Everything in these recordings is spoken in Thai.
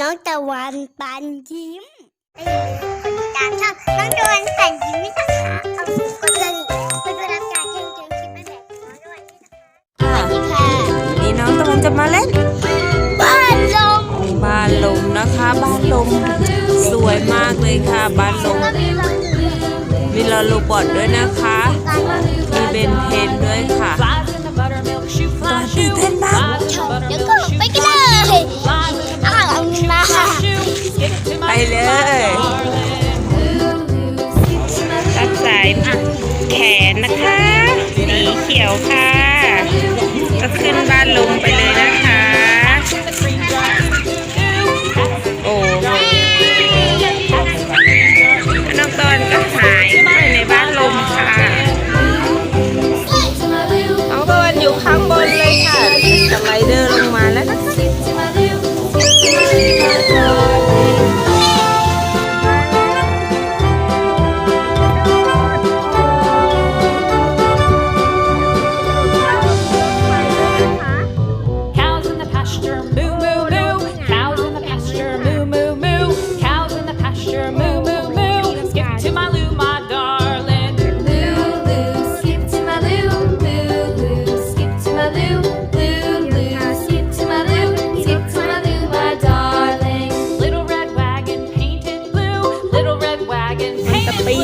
น้องตะวันปันยิ้มอย่าลืมกดติดตามช่องน้องตะวันปันยิ้มนะคะเอากดกระดิ่งเพื่อรับการแจ้งเตือนคลิปใหม่ๆของน้องตะวันด้วยนะคะสวัสดีค่ะวันนี้น้องตะวันจะมาเล่น บ้านลม บ้านลมนะคะ บ้านลม สวยมากเลยค่ะ บ้านลม มีลอลูบอดด้วยนะคะ มีเบนเทนด้วยค่ะายแขนนะคะ สีเขียวค่ะ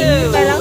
Woo!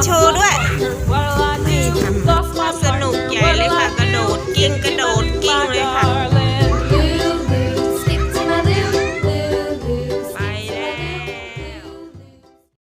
球队